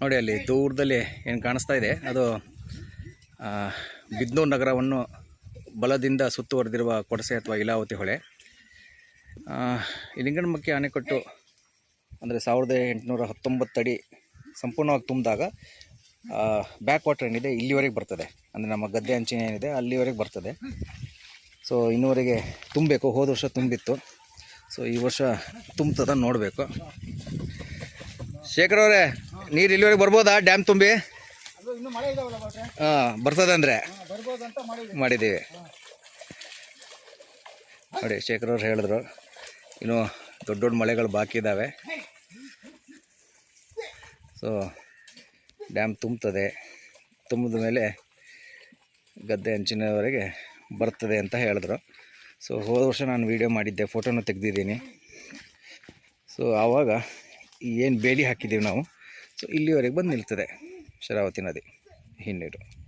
ನೋಡಿ ಅಲ್ಲಿ ದೂರದಲ್ಲಿ ಏನು ಕಾಣಿಸ್ತಾ ಇದೆ, ಅದು ಬಿದ್ನೂರ್ ನಗರವನ್ನು ಬಲದಿಂದ ಸುತ್ತುವರೆದಿರುವ ಕೊಡಸೆ ಅಥವಾ ಇಲಾವತಿ ಹೊಳೆ. ಲಿಂಗನಮಕ್ಕಿ ಅಣೆಕಟ್ಟು ಅಂದರೆ ಸಾವಿರದ ಎಂಟುನೂರ ಹತ್ತೊಂಬತ್ತಡಿ ಸಂಪೂರ್ಣವಾಗಿ ತುಂಬಿದಾಗ ಬ್ಯಾಕ್ ವಾಟರ್ ಏನಿದೆ ಇಲ್ಲಿವರೆಗೆ ಬರ್ತದೆ. ಅಂದರೆ ನಮ್ಮ ಗದ್ದೆ ಅಂಚಿನ ಏನಿದೆ ಅಲ್ಲಿವರೆಗೆ ಬರ್ತದೆ. ಸೊ ಇನ್ನುವರೆಗೆ ತುಂಬಬೇಕು. ಹೋದ ವರ್ಷ ತುಂಬಿತ್ತು. ಸೊ ಈ ವರ್ಷ ತುಂಬ್ತದ ನೋಡಬೇಕು. ಶೇಖರ್ ನೀರು ಇಲ್ಲಿವರೆಗೆ ಬರ್ಬೋದಾ? ಡ್ಯಾಮ್ ತುಂಬಿ? ಹಾಂ ಬರ್ತದೆ ಅಂದರೆ? ಬರ್ಬೋದು ಅಂತ ಮಾಡಿದ್ವಿ ಮಾಡಿದ್ದೀವಿ. ನೋಡಿ ಶೇಖರ್ ಅವ್ರು ಹೇಳಿದ್ರು ಇನ್ನು ದೊಡ್ಡ ದೊಡ್ಡ ಮಳೆಗಳು ಬಾಕಿ ಇದ್ದಾವೆ ಸೊ ಡ್ಯಾಮ್ ತುಂಬ್ತದೆ ತುಂಬಿದ ಮೇಲೆ ಗದ್ದೆ ಹಂಚಿನವರೆಗೆ ಬರ್ತದೆ ಅಂತ ಹೇಳಿದ್ರು. ಸೊ ಹೋದ ವರ್ಷ ನಾನು ವೀಡಿಯೋ ಮಾಡಿದ್ದೆ ಫೋಟೋನ ತೆಗೆದಿದ್ದೀನಿ. ಸೊ ಆವಾಗ ಏನು ಬೇಲಿ ಹಾಕಿದ್ದೀವಿ ನಾವು? ಸೊ ಇಲ್ಲಿವರೆಗೆ ಬಂದು ನಿಲ್ತದೆ ಶರಾವತಿ ನದಿ ಹಿನ್ನೀರು.